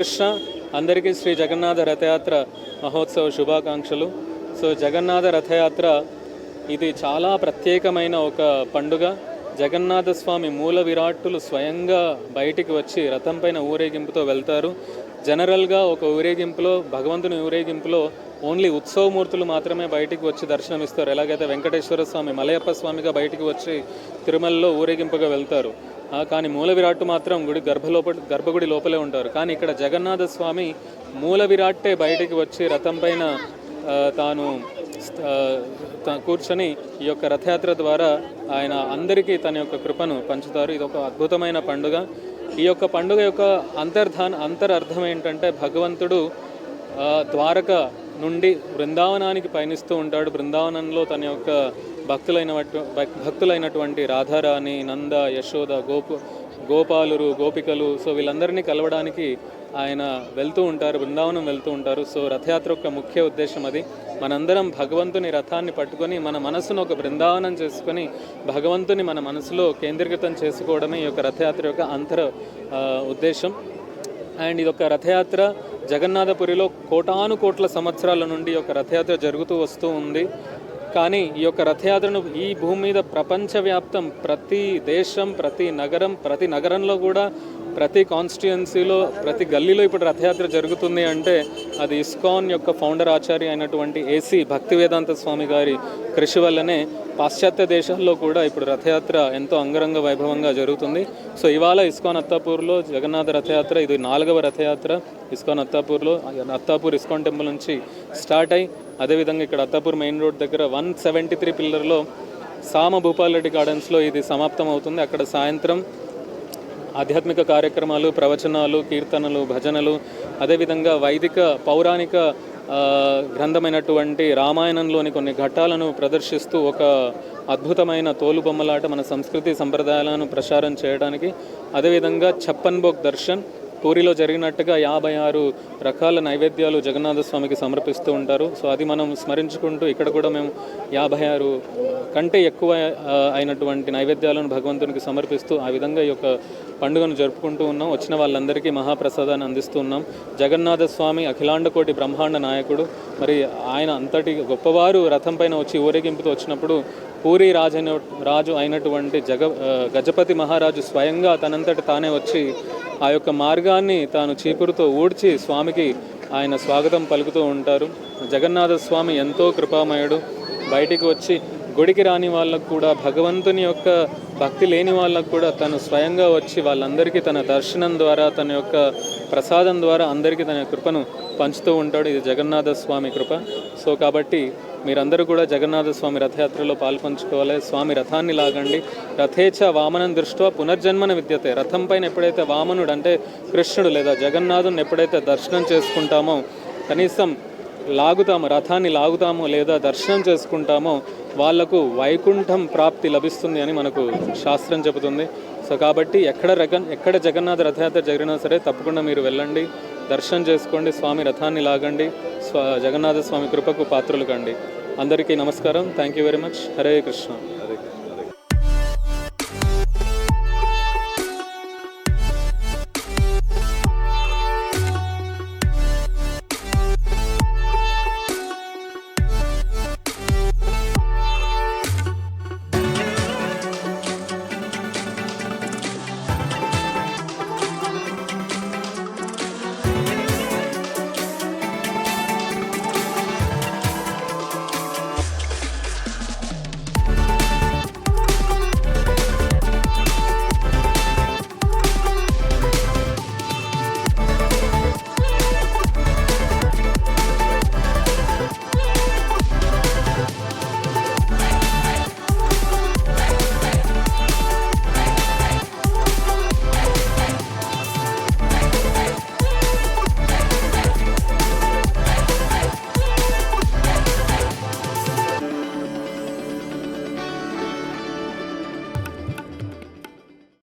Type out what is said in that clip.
కృష్ణ. అందరికీ శ్రీ జగన్నాథ రథయాత్ర మహోత్సవ శుభాకాంక్షలు. సో జగన్నాథ రథయాత్ర ఇది చాలా ప్రత్యేకమైన ఒక పండుగ. జగన్నాథ స్వామి మూల విరాట్టులు స్వయంగా బయటికి వచ్చి రథం పైన ఊరేగింపుతో వెళ్తారు. జనరల్గా ఒక ఊరేగింపులో భగవంతుని ఊరేగింపులో ఓన్లీ ఉత్సవమూర్తులు మాత్రమే బయటికి వచ్చి దర్శనమిస్తారు. ఎలాగైతే వెంకటేశ్వర స్వామి మలయప్ప స్వామిగా బయటికి వచ్చి తిరుమలలో ఊరేగింపుగా వెళ్తారు. కానీ మూల విరాట్ మాత్రం గుడి గర్భలోప గర్భగుడి లోపలే ఉంటారు. కానీ ఇక్కడ జగన్నాథ స్వామి మూల విరాట్టే బయటికి వచ్చి రథం పైన తాను కూర్చొని ఈ యొక్క రథయాత్ర ద్వారా ఆయన అందరికీ తన యొక్క కృపను పంచుతారు. ఇది ఒక అద్భుతమైన పండుగ. ఈ యొక్క పండుగ యొక్క అంతర్ధాన అంతరర్థం ఏంటంటే భగవంతుడు ద్వారక నుండి బృందావనానికి పయనిస్తూ ఉంటాడు. బృందావనంలో తన యొక్క భక్తులైన భక్- భక్తులైనటువంటి రాధారాణి నంద యశోద గోపు గోపాలురు గోపికలు సో వీళ్ళందరినీ కలవడానికి ఆయన వెళ్తూ ఉంటారు బృందావనం వెళ్తూ ఉంటారు. సో రథయాత్ర యొక్క ముఖ్య ఉద్దేశం అది. మనందరం భగవంతుని రథాన్ని పట్టుకొని మన మనసును ఒక బృందావనం చేసుకొని భగవంతుని మన మనసులో కేంద్రీకృతం చేసుకోవడమే ఈ యొక్క రథయాత్ర యొక్క అంతర ఉద్దేశం. అండ్ ఇది ఒక రథయాత్ర జగన్నాథపురిలో కోటాను కోట్ల సంవత్సరాల నుండి ఒక రథయాత్ర జరుగుతూ వస్తూ ఉంది. కానీ ఈ యొక్క రథయాత్రను ఈ భూమి మీద ప్రపంచవ్యాప్తం ప్రతి దేశం ప్రతి నగరం ప్రతి నగరంలో కూడా ప్రతి కాన్స్టిట్యుయెన్సీలో ప్రతి గల్లీలో ఇప్పుడు రథయాత్ర జరుగుతుంది అంటే అది ఇస్కాన్ యొక్క ఫౌండర్ ఆచార్య అయినటువంటి ఏసీ భక్తి వేదాంత స్వామి గారి కృషి వల్లనే పాశ్చాత్య దేశాల్లో కూడా ఇప్పుడు రథయాత్ర ఎంతో అంగరంగ వైభవంగా జరుగుతుంది. సో ఇవాళ ఇస్కాన్ అత్తాపూర్లో జగన్నాథ రథయాత్ర ఇది నాలుగవ రథయాత్ర ఇస్కాన్ అత్తాపూర్లో. అత్తాపూర్ ఇస్కాన్ టెంపుల్ నుంచి స్టార్ట్ అయ్యి అదేవిధంగా ఇక్కడ అత్తాపూర్ మెయిన్ రోడ్ దగ్గర వన్ సెవెంటీ త్రీ పిల్లర్లో సామ భూపాల్ రెడ్డి గార్డెన్స్లో ఇది సమాప్తం అవుతుంది. అక్కడ సాయంత్రం ఆధ్యాత్మిక కార్యక్రమాలు ప్రవచనాలు కీర్తనలు భజనలు అదేవిధంగా వైదిక పౌరాణిక గ్రంథమైనటువంటి రామాయణంలోని కొన్ని ఘట్టాలను ప్రదర్శిస్తూ ఒక అద్భుతమైన తోలుబొమ్మలాట మన సంస్కృతి సంప్రదాయాలను ప్రచారం చేయడానికి అదేవిధంగా చప్పన్ బోక్ దర్శన్ పూరిలో జరిగినట్టుగా యాభై ఆరు రకాల నైవేద్యాలు జగన్నాథ స్వామికి సమర్పిస్తూ ఉంటారు. సో అది మనం స్మరించుకుంటూ ఇక్కడ కూడా మేము యాభై ఆరు కంటే ఎక్కువ అయినటువంటి నైవేద్యాలను భగవంతునికి సమర్పిస్తూ ఆ విధంగా ఈ యొక్క పండుగను జరుపుకుంటూ ఉన్నాం. వచ్చిన వాళ్ళందరికీ మహాప్రసాదాన్ని అందిస్తూ ఉన్నాం. జగన్నాథ స్వామి అఖిలాండకోటి బ్రహ్మాండ నాయకుడు. మరి ఆయన అంతటి గొప్పవారు రథం పైన వచ్చి ఊరేగింపుతో వచ్చినప్పుడు పూరి రాజు రాజు అయినటువంటి జగ గజపతి మహారాజు స్వయంగా తనంతటి తానే వచ్చి ఆ యొక్క మార్గాన్ని తాను చీపురుతో ఊడ్చి స్వామికి ఆయన స్వాగతం పలుకుతూ ఉంటారు. జగన్నాథ స్వామి ఎంతో కృపామయుడు. బయటికి వచ్చి గుడికి రాని వాళ్ళకు కూడా భగవంతుని యొక్క భక్తి లేని వాళ్ళకు కూడా తను స్వయంగా వచ్చి వాళ్ళందరికీ తన దర్శనం ద్వారా తన యొక్క ప్రసాదం ద్వారా అందరికీ తన కృపను పంచుతూ ఉంటాడు. ఇది జగన్నాథ స్వామి కృప. సో కాబట్టి మీరందరూ కూడా జగన్నాథ స్వామి రథయాత్రలో పాల్పంచుకోవాలి. స్వామి రథాన్ని లాగండి. రథేచ వామనం దృష్ట్యా పునర్జన్మన విద్యతే. రథం పైన ఎప్పుడైతే వామనుడు అంటే కృష్ణుడు లేదా జగన్నాథుని ఎప్పుడైతే దర్శనం చేసుకుంటామో కనీసం లాగుతాము రథాన్ని లాగుతామో లేదా దర్శనం చేసుకుంటామో వాళ్ళకు వైకుంఠం ప్రాప్తి లభిస్తుంది అని మనకు శాస్త్రం చెబుతుంది. సో కాబట్టి ఎక్కడ రగన్ ఎక్కడ జగన్నాథ రథయాత్ర జరిగినా సరే తప్పకుండా మీరు వెళ్ళండి దర్శనం చేసుకోండి స్వామి రథాన్ని లాగండి స్వ జగన్నాథ స్వామి కృపకు పాత్రలు కండి. అందరికీ నమస్కారం. Thank you very much Hare Krishna